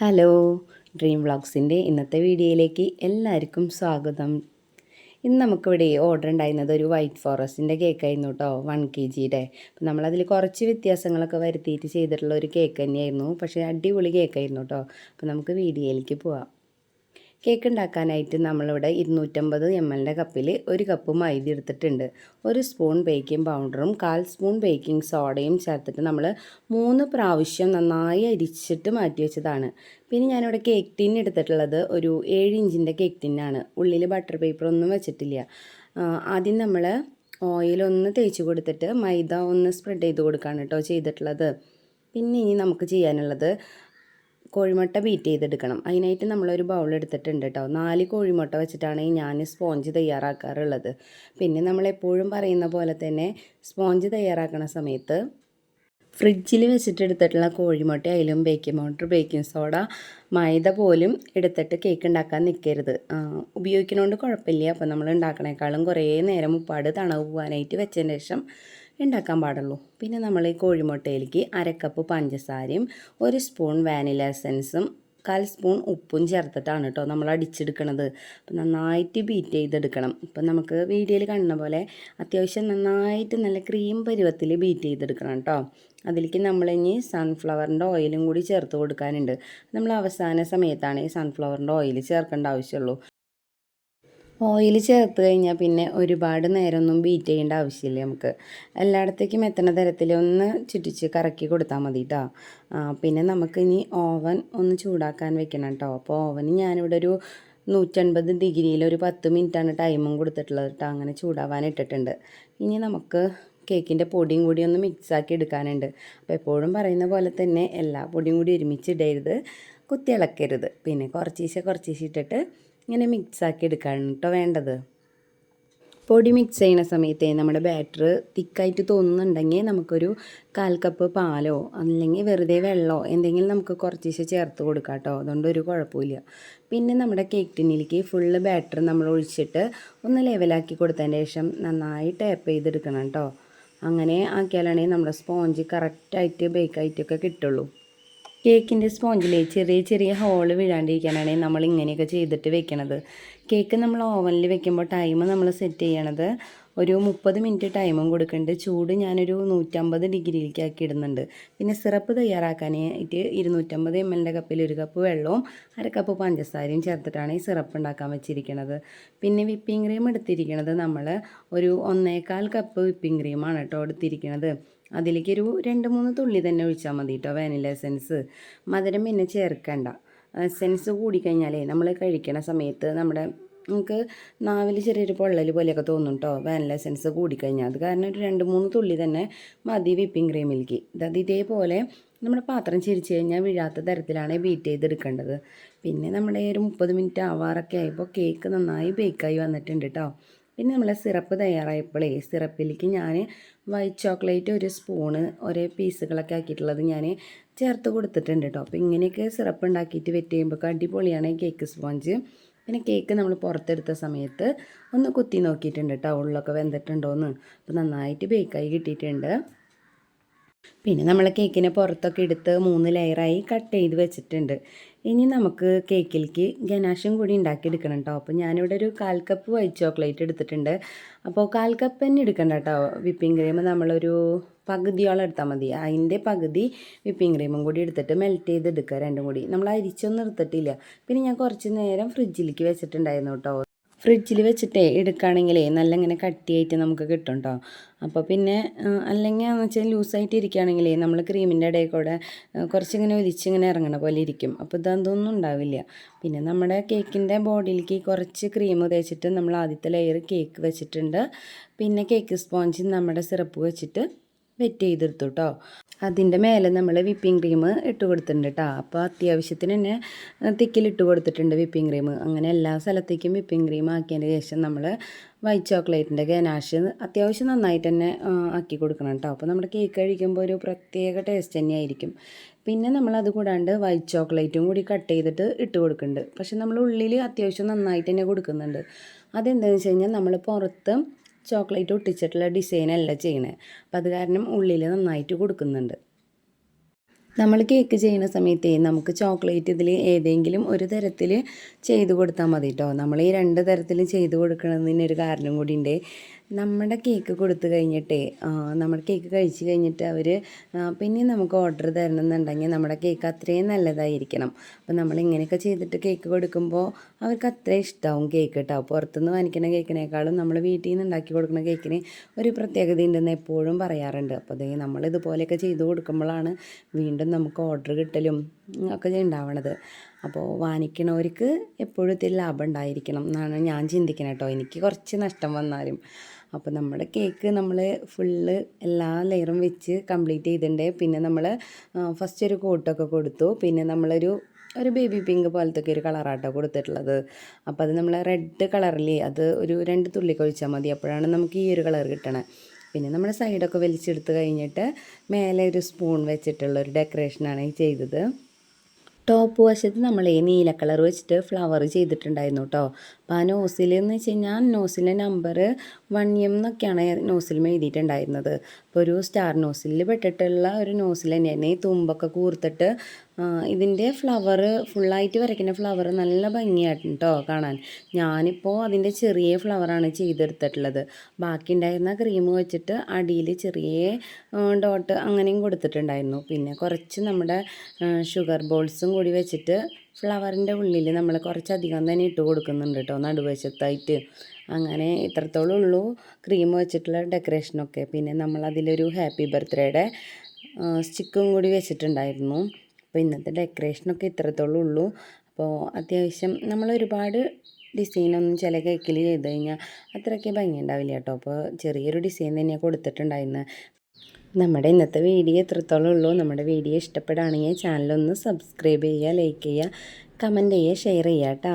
Hello dream വ്ളോഗ്സിന്റെ ഇന്നത്തെ വീഡിയോയിലേക്ക് എല്ലാവർക്കും സ്വാഗതം. ഇന്ന് നമുക്കിവിടെ ഓർഡർ ഉണ്ടായിരുന്നത് ഒരു വൈറ്റ് ഫോറസ്റ്റിന്റെ കേക്കായിരുന്നു കേട്ടോ വൺ കെ ജിയുടെ അപ്പം നമ്മളതിൽ കുറച്ച് വ്യത്യാസങ്ങളൊക്കെ വരുത്തിയിട്ട് ചെയ്തിട്ടുള്ള ഒരു കേക്ക് തന്നെയായിരുന്നു. പക്ഷേ അടിപൊളി കേക്കായിരുന്നു കേട്ടോ അപ്പം നമുക്ക് വീഡിയോയിലേക്ക് പോവാം. കേക്ക് ഉണ്ടാക്കാനായിട്ട് നമ്മളിവിടെ ഇരുന്നൂറ്റമ്പത് എം എല്ലിന്റെ കപ്പിൽ ഒരു കപ്പ് മൈദ എടുത്തിട്ടുണ്ട്. ഒരു സ്പൂൺ ബേക്കിംഗ് പൗഡറും കാൽ സ്പൂൺ ബേക്കിംഗ് സോഡയും ചേർത്തിട്ട് നമ്മൾ മൂന്ന് പ്രാവശ്യം നന്നായി അരിച്ചിട്ട് മാറ്റി വെച്ചതാണ്. പിന്നെ ഞാനിവിടെ കേക്ക് ടിൻ എടുത്തിട്ടുള്ളത് ഒരു ഏഴ് ഇഞ്ചിന്റെ കേക്ക് ടിന്നാണ് ഉള്ളിൽ ബട്ടർ പേപ്പർ ഒന്നും വെച്ചിട്ടില്ല. ആദ്യം നമ്മൾ ഓയിലൊന്ന് തേച്ച് കൊടുത്തിട്ട് മൈദ ഒന്ന് സ്പ്രെഡ് ചെയ്ത് കൊടുക്കുകയാണ് കേട്ടോ ചെയ്തിട്ടുള്ളത്. പിന്നെ ഇനി നമുക്ക് ചെയ്യാനുള്ളത് കോഴിമുട്ട ബീറ്റ് ചെയ്തെടുക്കണം. അതിനായിട്ട് നമ്മളൊരു ബൗൾ എടുത്തിട്ടുണ്ട് കേട്ടോ നാല് കോഴിമുട്ട വെച്ചിട്ടാണ് ഞാൻ സ്പോഞ്ച് തയ്യാറാക്കാറുള്ളത്. പിന്നെ നമ്മളെപ്പോഴും പറയുന്ന പോലെ തന്നെ സ്പോഞ്ച് തയ്യാറാക്കുന്ന സമയത്ത് ഫ്രിഡ്ജിൽ വെച്ചിട്ട് എടുത്തിട്ടുള്ള കോഴിമുട്ട അതിലും baking powder baking soda maida പോലും എടുത്തിട്ട് കേക്ക് ഉണ്ടാക്കാൻ നിൽക്കരുത് ഉപയോഗിക്കുന്നതുകൊണ്ട് കുഴപ്പമില്ല. അപ്പോൾ നമ്മൾ ഉണ്ടാക്കണേക്കാളും കുറേ നേരം ഉപ്പാട് തണവ് പോകാനായിട്ട് വെച്ചതിന് ശേഷം ഉണ്ടാക്കാൻ പാടുള്ളൂ. പിന്നെ നമ്മൾ ഈ കോഴിമുട്ടയിലേക്ക് അരക്കപ്പ് പഞ്ചസാരയും ഒരു സ്പൂൺ വാനില എസൻസും കാൽ സ്പൂൺ ഉപ്പും ചേർത്തിട്ടാണ് കേട്ടോ നമ്മൾ അടിച്ചെടുക്കണത്. അപ്പം നന്നായിട്ട് ബീറ്റ് ചെയ്തെടുക്കണം. ഇപ്പം നമുക്ക് വീഡിയോയിൽ കാണുന്ന പോലെ അത്യാവശ്യം നന്നായിട്ട് നല്ല ക്രീം പരുവത്തിൽ ബീറ്റ് ചെയ്തെടുക്കണം കേട്ടോ. അതിലേക്ക് നമ്മളിനി സൺഫ്ലവറിന്റെ ഓയിലും കൂടി ചേർത്ത് കൊടുക്കാനുണ്ട്. നമ്മൾ അവസാന സമയത്താണ് ഈ സൺഫ്ലവറിന്റെ ഓയിൽ ചേർക്കേണ്ട ആവശ്യമുള്ളൂ. ഓയിൽ ചേർത്ത് കഴിഞ്ഞാൽ പിന്നെ ഒരുപാട് നേരമൊന്നും ബീറ്റ് ചെയ്യേണ്ട ആവശ്യമില്ല നമുക്ക്. എല്ലായിടത്തേക്കും എത്തണ തരത്തിൽ ഒന്ന് ചുറ്റിച്ച് കറക്കി കൊടുത്താൽ മതി കേട്ടോ പിന്നെ നമുക്ക് ഇനി ഓവൻ ഒന്ന് ചൂടാക്കാൻ വെക്കണം കേട്ടോ അപ്പോൾ ഓവന് ഞാനിവിടെ ഒരു നൂറ്റൻപത് ഡിഗ്രിയിൽ ഒരു പത്ത് മിനിറ്റാണ് ടൈമും കൊടുത്തിട്ടുള്ളത് കേട്ടോ അങ്ങനെ ചൂടാവാൻ ഇട്ടിട്ടുണ്ട്. ഇനി നമുക്ക് കേക്കിന്റെ പൊടിയും കൂടി ഒന്ന് മിക്സാക്കി എടുക്കാനുണ്ട്. അപ്പോൾ എപ്പോഴും പറയുന്ന പോലെ തന്നെ എല്ലാ പൊടിയും കൂടി ഒരുമിച്ചിടരുത് കുത്തി ഇളക്കരുത് പിന്നെ കുറച്ചീശെ കുറച്ചീശെ ഇട്ടിട്ട് ഇങ്ങനെ മിക്സാക്കി എടുക്കാണ് കേട്ടോ വേണ്ടത്. പൊടി മിക്സ് ചെയ്യുന്ന സമയത്ത് നമ്മുടെ ബാറ്റർ തിക്കായിട്ട് തോന്നുന്നുണ്ടെങ്കിൽ നമുക്കൊരു കാൽ കപ്പ് പാലോ അല്ലെങ്കിൽ വെറുതെ വെള്ളമോ എന്തെങ്കിലും നമുക്ക് കുറച്ച് ചേർത്ത് കൊടുക്കാം കേട്ടോ അതുകൊണ്ട് ഒരു കുഴപ്പമില്ല. പിന്നെ നമ്മുടെ കേക്ക് ടിന്നിലേക്ക് ഫുള്ള് ബാറ്റർ നമ്മൾ ഒഴിച്ചിട്ട് ഒന്ന് ലെവലാക്കി കൊടുത്തതിന് ശേഷം നന്നായി ടാപ്പ് ചെയ്തെടുക്കണം കേട്ടോ അങ്ങനെ ആക്കിയാലാണെങ്കിൽ നമ്മുടെ സ്പോഞ്ച് കറക്റ്റായിട്ട് ബേക്കായിട്ടൊക്കെ കിട്ടുള്ളൂ. കേക്കിന്റെ സ്പോഞ്ചിലെ ചെറിയ ചെറിയ ഹോൾ വീഴാണ്ടിരിക്കാനാണ് നമ്മൾ ഇങ്ങനെയൊക്കെ ചെയ്തിട്ട് വെക്കണത്. കേക്ക് നമ്മൾ ഓവനിൽ വെക്കുമ്പോൾ ടൈം നമ്മൾ സെറ്റ് ചെയ്യണത് ഒരു മുപ്പത് മിനിറ്റ് ടൈമും കൊടുക്കുന്നുണ്ട് ചൂട് ഞാനൊരു നൂറ്റമ്പത് ഡിഗ്രിയിലേക്ക് ആക്കി ഇടുന്നുണ്ട്. പിന്നെ സിറപ്പ് തയ്യാറാക്കാനായിട്ട് ഇരുന്നൂറ്റമ്പത് എം എല്ലിന്റെ കപ്പിൽ ഒരു കപ്പ് വെള്ളവും അര കപ്പ് പഞ്ചസാരയും ചേർത്തിട്ടാണ് ഈ സിറപ്പ് ഉണ്ടാക്കാൻ വെച്ചിരിക്കുന്നത് പിന്നെ വിപ്പിംഗ് ക്രീം എടുത്തിരിക്കുന്നത് നമ്മൾ ഒരു ഒന്നേകാൽ കപ്പ് വിപ്പിംഗ് ക്രീമാണ് കേട്ടോ എടുത്തിരിക്കുന്നത് അതിലേക്ക് ഒരു രണ്ട് മൂന്ന് തുള്ളി തന്നെ ഒഴിച്ചാൽ മതി കേട്ടോ വാനില എസൻസ് മധുരം പിന്നെ ചേർക്കണ്ട. എസൻസ് കൂടിക്കഴിഞ്ഞാലേ നമ്മൾ കഴിക്കണ സമയത്ത് നമ്മുടെ നമുക്ക് നാവിൽ ചെറിയൊരു പൊള്ളൽ പോലെയൊക്കെ തോന്നും കേട്ടോ വാനില എസൻസ് കൂടിക്കഴിഞ്ഞാൽ അത് കാരണം ഒരു രണ്ട് മൂന്ന് തുള്ളി തന്നെ മതി വിപ്പിംഗ് ക്രീമിലേക്ക്. അത് ഇതേപോലെ നമ്മുടെ പാത്രം ചിരിച്ചു കഴിഞ്ഞാൽ വീഴാത്ത തരത്തിലാണ് ബീറ്റ് ചെയ്തെടുക്കേണ്ടത്. പിന്നെ നമ്മുടെ ഒരു മുപ്പത് മിനിറ്റ് ആവാറൊക്കെ ആയപ്പോൾ കേക്ക് നന്നായി ബേക്കായി വന്നിട്ടുണ്ട് കേട്ടോ പിന്നെ നമ്മളെ സിറപ്പ് തയ്യാറായപ്പോഴേ സിറപ്പിലേക്ക് ഞാൻ വൈറ്റ് ചോക്ലേറ്റ് ഒരു സ്പൂണ് ഒരേ പീസുകളൊക്കെ ആക്കിയിട്ടുള്ളത് ഞാൻ ചേർത്ത് കൊടുത്തിട്ടുണ്ട് കേട്ടോ അപ്പോൾ ഇങ്ങനെയൊക്കെ സിറപ്പ് ഉണ്ടാക്കിയിട്ട് വെറ്റ് ചെയ്യുമ്പോൾ അടിപൊളിയാണ് കേക്ക് സ്പോഞ്ച് പിന്നെ കേക്ക് നമ്മൾ പുറത്തെടുത്ത സമയത്ത് ഒന്ന് കുത്തി നോക്കിയിട്ടുണ്ട് കേട്ടോ ഉള്ളൊക്കെ വെന്തിട്ടുണ്ടോയെന്ന് അപ്പോൾ നന്നായിട്ട് ബേക്കായി കിട്ടിയിട്ടുണ്ട്. പിന്നെ നമ്മൾ കേക്കിനെ പുറത്തൊക്കെ എടുത്ത് മൂന്ന് ലെയറായി കട്ട് ചെയ്ത് വെച്ചിട്ടുണ്ട്. ഇനി നമുക്ക് കേക്കിലേക്ക് ഗനാഷും കൂടി ഉണ്ടാക്കിയെടുക്കണം കേട്ടോ അപ്പോൾ ഞാനിവിടെ ഒരു കാൽ കപ്പ് വൈറ്റ് ചോക്ലേറ്റ് എടുത്തിട്ടുണ്ട്. അപ്പോൾ കാൽ കപ്പ് തന്നെ എടുക്കണ്ട കേട്ടോ വിപ്പിംഗ് ക്രീം നമ്മളൊരു പകുതിയോളം എടുത്താൽ മതി. അതിന്റെ പകുതി വിപ്പിംഗ് ക്രീമും കൂടി എടുത്തിട്ട് മെൽറ്റ് ചെയ്ത് എടുക്കുക രണ്ടും കൂടി. നമ്മൾ അരിച്ചൊന്നും എടുത്തിട്ടില്ല. പിന്നെ ഞാൻ കുറച്ച് നേരം ഫ്രിഡ്ജിലേക്ക് വെച്ചിട്ടുണ്ടായിരുന്നു കേട്ടോ ഫ്രിഡ്ജിൽ വെച്ചിട്ടേ എടുക്കുകയാണെങ്കിലേ നല്ല ഇങ്ങനെ കട്ടിയായിട്ട് നമുക്ക് കിട്ടും കേട്ടോ അപ്പോൾ പിന്നെ അല്ലെങ്കിൽ എന്ന് വെച്ചാൽ ലൂസായിട്ട് ഇരിക്കുകയാണെങ്കിലേ നമ്മൾ ക്രീമിന്റെ ഇടയിൽ കൂടെ കുറച്ചിങ്ങനെ ഒലിച്ചിങ്ങനെ ഇറങ്ങണ പോലെ ഇരിക്കും. അപ്പോൾ ഇതൊന്നും ഉണ്ടാവില്ല. പിന്നെ നമ്മുടെ കേക്കിന്റെ ബോഡിയിലേക്ക് കുറച്ച് ക്രീം തേച്ചിട്ട് നമ്മൾ ആദ്യത്തെ ലെയർ കേക്ക് വെച്ചിട്ടുണ്ട്. പിന്നെ കേക്ക് സ്പോഞ്ചിൽ നമ്മുടെ സിറപ്പ് വെച്ചിട്ട് വെറ്റ് ചെയ്തെടുത്തു കേട്ടോ അതിന്റെ മേലെ നമ്മൾ വിപ്പിംഗ് ക്രീം ഇട്ട് കൊടുത്തിട്ടുണ്ട് കേട്ടോ അപ്പോൾ അത്യാവശ്യത്തിന് തന്നെ തിക്കിലിട്ട് കൊടുത്തിട്ടുണ്ട് വിപ്പിംഗ് ക്രീം അങ്ങനെ എല്ലാ സ്ഥലത്തേക്കും വിപ്പിംഗ് ക്രീം ആക്കിയതിന് ശേഷം നമ്മൾ വൈറ്റ് ചോക്ലേറ്റിന്റെ ഗനാഷ് അത്യാവശ്യം നന്നായിട്ട് തന്നെ ആക്കി കൊടുക്കണം കേട്ടോ അപ്പോൾ നമ്മുടെ കേക്ക് കഴിക്കുമ്പോൾ ഒരു പ്രത്യേക ടേസ്റ്റ് തന്നെയായിരിക്കും. പിന്നെ നമ്മൾ അത് കൂടാണ്ട് വൈറ്റ് ചോക്ലേറ്റും കൂടി കട്ട് ചെയ്തിട്ട് ഇട്ട് കൊടുക്കുന്നുണ്ട്. പക്ഷെ നമ്മൾ ഉള്ളിൽ അത്യാവശ്യം നന്നായിട്ട് തന്നെ കൊടുക്കുന്നുണ്ട്. അതെന്താണെന്ന് വെച്ച് കഴിഞ്ഞാൽ നമ്മൾ പുറത്ത് ചോക്ലേറ്റ് ഒട്ടിച്ചിട്ടുള്ള ഡിസൈനല്ല ചെയ്യണേ. അപ്പം അത് കാരണം ഉള്ളിൽ നന്നായിട്ട് കൊടുക്കുന്നുണ്ട്. നമ്മൾ കേക്ക് ചെയ്യുന്ന സമയത്ത് നമുക്ക് ചോക്ലേറ്റ് ഇതിൽ ഏതെങ്കിലും ഒരു തരത്തിൽ ചെയ്ത് കൊടുത്താൽ മതി കേട്ടോ നമ്മൾ ഈ രണ്ട് തരത്തിലും ചെയ്ത് കൊടുക്കണതിന് ഒരു കാരണം കൂടി ഉണ്ട് നമ്മുടെ കേക്ക് കൊടുത്തു കഴിഞ്ഞിട്ടേ നമ്മുടെ കേക്ക് കഴിച്ച് കഴിഞ്ഞിട്ട് അവർ പിന്നെ നമുക്ക് ഓർഡർ തരണമെന്നുണ്ടെങ്കിൽ നമ്മുടെ കേക്ക് അത്രയും നല്ലതായിരിക്കണം. അപ്പോൾ നമ്മൾ ഇങ്ങനെയൊക്കെ ചെയ്തിട്ട് കേക്ക് കൊടുക്കുമ്പോൾ അവർക്ക് അത്രയും ഇഷ്ടമാവും കേക്ക് കേട്ടോ. പുറത്തുനിന്ന് വാങ്ങിക്കുന്ന കേക്കിനേക്കാളും നമ്മൾ വീട്ടിൽ നിന്ന് ഉണ്ടാക്കി കൊടുക്കുന്ന കേക്കിന് ഒരു പ്രത്യേകത ഉണ്ടെന്ന് എപ്പോഴും പറയാറുണ്ട്. അപ്പോൾ അതേ നമ്മൾ ഇതുപോലെയൊക്കെ ചെയ്ത് കൊടുക്കുമ്പോഴാണ് വീണ്ടും നമുക്ക് ഓർഡർ കിട്ടലും ഒക്കെ ഉണ്ടാവണത്. അപ്പോൾ വാങ്ങിക്കണവർക്ക് എപ്പോഴും ലാഭം ഉണ്ടായിരിക്കണം എന്നാണ് ഞാൻ ചിന്തിക്കുന്നത് കേട്ടോ. എനിക്ക് കുറച്ച് നഷ്ടം വന്നാലും. അപ്പോൾ നമ്മുടെ കേക്ക് നമ്മൾ ഫുള്ള് എല്ലാ ലെയറും വെച്ച് കംപ്ലീറ്റ് ചെയ്തിട്ടുണ്ട് പിന്നെ നമ്മൾ ഫസ്റ്റ് ഒരു കോട്ടൊക്കെ കൊടുത്തു. പിന്നെ നമ്മളൊരു ഒരു ബേബി പിങ്ക് പോലത്തെ ഒരു കളറാട്ടോ കൊടുത്തിട്ടുള്ളത്. അപ്പോൾ അത് നമ്മൾ റെഡ് കളറിൽ അത് ഒരു രണ്ട് തുള്ളി കൊഴിച്ചാൽ മതി. അപ്പോഴാണ് നമുക്ക് ഈ ഒരു കളർ കിട്ടണേ. പിന്നെ നമ്മൾ സൈഡൊക്കെ വലിച്ചെടുത്ത് കഴിഞ്ഞിട്ട് മേലെ ഒരു സ്പൂൺ വെച്ചിട്ടുള്ള ഒരു ഡെക്കറേഷനാണ് ഈ ചെയ്തത്. ടോപ്പ് വശത്ത് നമ്മൾ ഈ നീല കളർ വെച്ചിട്ട് ഫ്ലവർ ചെയ്തിട്ടുണ്ടായിരുന്നു കേട്ടോ അപ്പോൾ ആ നോസിൽ എന്ന് വെച്ച് കഴിഞ്ഞാൽ നോസിലെ നമ്പർ വൺ എം എന്നൊക്കെയാണ് നോസിലും എഴുതിയിട്ടുണ്ടായിരുന്നത്. അപ്പോൾ ഒരു സ്റ്റാർ നോസിലിൽ പെട്ടിട്ടുള്ള ഒരു നോസിൽ തന്നെയാണ് ഈ തുമ്പൊക്കെ കൂർത്തിട്ട് ഇതിന്റെ ഫ്ലവർ ഫുള്ളായിട്ട് വരയ്ക്കുന്ന ഫ്ലവർ നല്ല ഭംഗിയായിട്ട് കേട്ടോ കാണാൻ. ഞാനിപ്പോൾ അതിന്റെ ചെറിയ ഫ്ലവറാണ് ചെയ്തെടുത്തിട്ടുള്ളത്. ബാക്കി ഉണ്ടായിരുന്ന ക്രീം വെച്ചിട്ട് അടിയിൽ ചെറിയ ഡോട്ട് അങ്ങനെയും കൊടുത്തിട്ടുണ്ടായിരുന്നു. പിന്നെ കുറച്ച് നമ്മുടെ ഷുഗർ ബോൾസും കൂടി വെച്ചിട്ട് ഫ്ലവറിന്റെ ഉള്ളിൽ നമ്മൾ കുറച്ചധികം തന്നെ ഇട്ട് കൊടുക്കുന്നുണ്ട് കേട്ടോ നടുവശത്തായിട്ട്. അങ്ങനെ ഇത്രത്തോളം ഉള്ളൂ. ക്രീം വെച്ചിട്ടുള്ള ഡെക്കറേഷനൊക്കെ പിന്നെ നമ്മൾ അതിലൊരു ഹാപ്പി ബർത്ത്ഡേയുടെ സ്റ്റിക്കും കൂടി വെച്ചിട്ടുണ്ടായിരുന്നു. അപ്പോൾ ഇന്നത്തെ ഡെക്കറേഷനൊക്കെ ഇത്രത്തോളം ഉള്ളൂ. അപ്പോൾ അത്യാവശ്യം നമ്മൾ ഒരുപാട് ഡിസൈനൊന്നും ചില കേക്കിൽ ചെയ്ത് കഴിഞ്ഞാൽ അത്രയ്ക്ക് ഭംഗി ഉണ്ടാവില്ല കേട്ടോ. അപ്പോൾ ചെറിയൊരു ഡിസൈൻ തന്നെയാണ് കൊടുത്തിട്ടുണ്ടായിരുന്നത് നമ്മുടെ ഇന്നത്തെ വീഡിയോ എത്രത്തോളം ഉള്ളൂ? നമ്മുടെ വീഡിയോ ഇഷ്ടപ്പെടുകയാണെങ്കിൽ ചാനലൊന്ന് സബ്സ്ക്രൈബ് ചെയ്യുക ലൈക്ക് ചെയ്യുക കമന്റ് ചെയ്യുക ഷെയർ ചെയ്യുക കേട്ടോ.